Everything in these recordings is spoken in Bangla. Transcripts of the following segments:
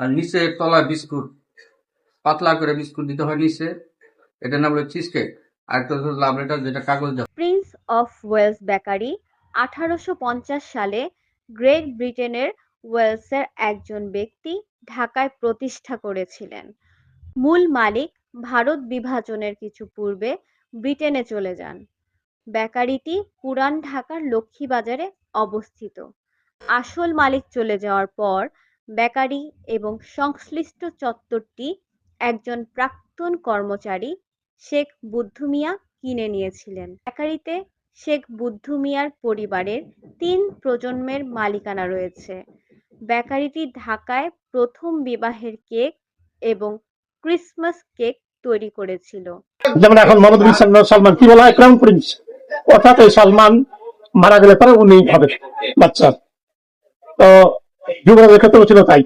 আর নিচে তলা বিস্কুট, পাতলা করে বিস্কুট দিতে হয় নিচে। এটার নাম হলো চিজ কেক আর একটা হলো লাভ লেটার যেটা কাগজ দেওয়া। প্রিন্স অফ ওয়েলস বেকারি, আঠারোশো পঞ্চাশ সালে গ্রেট ব্রিটেনের ওয়েলসের একজন ব্যক্তি ঢাকায় প্রতিষ্ঠা করেছিলেন। মূল মালিক ভারত বিভাজনের কিছু পূর্বে ব্রিটেনে চলে যান। বেকারিটি পুরান ঢাকার লক্ষ্মীবাজারে অবস্থিত। আসল মালিক চলে যাওয়ার পর বেকারি এবং সংশ্লিষ্ট চত্বরটি একজন প্রাক্তন কর্মচারী শেখ বুদ্ধু মিয়া কিনে নিয়েছিলেন। বেকারিতে শেখ বুদ্ধু মিয়ার পরিবারের তিন প্রজন্মের মালিকানা রয়েছে। বেকারিটি ঢাকায় প্রথম বিবাহের কেক এবং ক্রিসমাস কেক তৈরি করেছিল। যেমন এখন মোহাম্মদ বিন সালমান- কি বলা হয়? প্রিন্স। অর্থাৎ সালমান মারা গেলে পরে উনি হবে বাচ্চা তো যুবরাজের ক্ষেত্রেও ছিল তাই।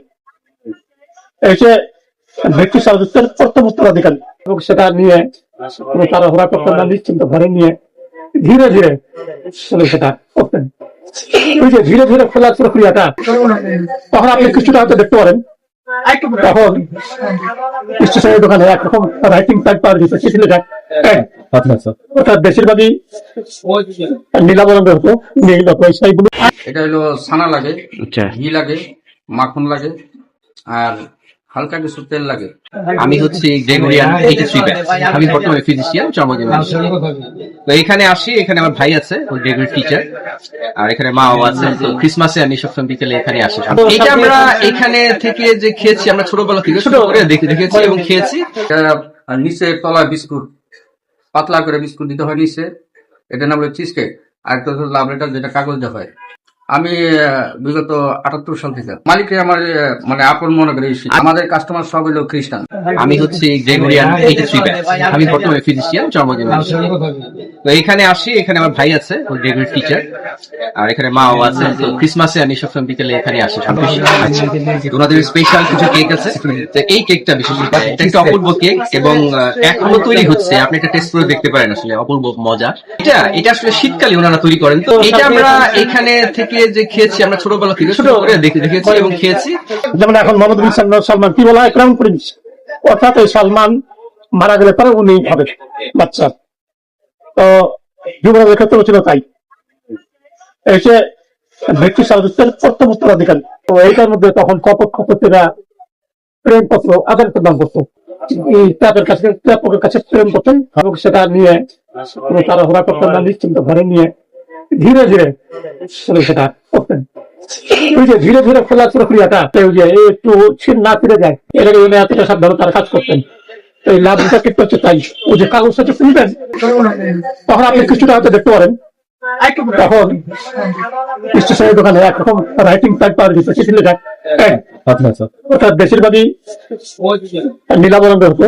স্বাধীনতার প্রথম উত্তরাধিকারী। এবং সেটা নিয়ে তারা হোরা করতেন না, নিশ্চিন্ত ঘরে নিয়ে ধীরে ধীরে সেটা করতেন। ওই যে ধীরে ধীরে খোলার প্রক্রিয়াটা, তখন আপনি কিছুটা হয়তো দেখতে পারেন। তখন স্টেশনের দোকানে একরকম রাইটিং প্যাড পাওয়া যেত চিঠি লেখা pen। বেশিরভাগই নীলা বরঙ্গের হতো নীল পয়সাগুলো এটা হলো সানা লাগে আচ্ছা। ঘি লাগে মাখন লাগে আর হালকা কিছু তেল লাগে। আমি হচ্ছে গ্রেগরিয়ান এইটি থ্রি ব্যাচ আমি বর্তমানে ফিজিশিয়ান জন্মদিন তো এখানে আসি এখানে আমার ভাই আছে ও গ্রেগরি টিচার আর এখানে মা বাবা আছে তো ক্রিসমাসে আমি সবসময় বিকেলে এখানে আসি। এটা আমরা এখানে থেকে যে খেয়েছি আমরা ছোটবেলা থেকে ছোট করে দেখে দেখেছি এবং খেয়েছি। আর নিচে তলা বিস্কুট পাতলা করে বিস্কুট দিতে হয় নিচে। এটা নাম হলো চিজ কেক আর একটা হলো লাভ যেটা কাগজ দেওয়া হয়। আমি বিগত আটাত্তর সাল থেকে। মালিককে আমার মানে আপন মনে করে আমাদের কাস্টমার সব হলো খ্রিস্টান। আমি হচ্ছে গ্রেগরিয়ান এইটি থ্রি আমি বর্তমানে ফিজিশিয়ান জন্মদিন তো এখানে আসি এখানে আমার ভাই আছে ও গ্রেগরি টিচার আর এখানে মা বাবা আছে তো ক্রিসমাসে আমি সবসময় বিকেলে এখানে আসি ওনাদের স্পেশাল কিছু কেক আছে। তো এই কেকটা বিশেষ একটা অপূর্ব কেক এবং এখনও তৈরি হচ্ছে। আপনি একটা টেস্ট করে দেখতে পারেন আসলে অপূর্ব মজা। এটা এটা আসলে শীতকালে ওনারা তৈরি করেন। তো এটা আমরা এখানে থেকে যেমন এখন মোহাম্মদ সালমান- কি বলা ক্রাউন প্রিন্স অর্থাৎ এই সালমান মারা গেলে পরে উনি হবে বাচ্চা। তো যুবরাজের ক্ষেত্রেও ছিল তাই। উত্তরাধিকারী তো এইটার মধ্যে তখন কপক খপতিরা প্রেম পত্র, আদান প্রদান করতো ট্যাপের কাছে কাছে প্রেম করতেন সেটা নিয়ে তাড়াহুড়া করতেন না নিশ্চিন্ত ঘরে নিয়ে, ধীরে ধীরে সেটা ওই যে ধীরে ধীরে খোলার প্রক্রিয়াটা ওই যে একটু ছিন না ফিরে যায় আগে উনি এতটা সাবধানতার কাজ করতেন। এই লাভটা কিন্তু হচ্ছে তাই, ওই যে কাগজটা খুলবেন, তখন আপনি কিছুটা হয়তো দেখতে পারেন। তখন স্টেশনের রাইটিং প্যাড পাওয়া যেত বেশিরভাগই নীলা বরঙ্গের হতো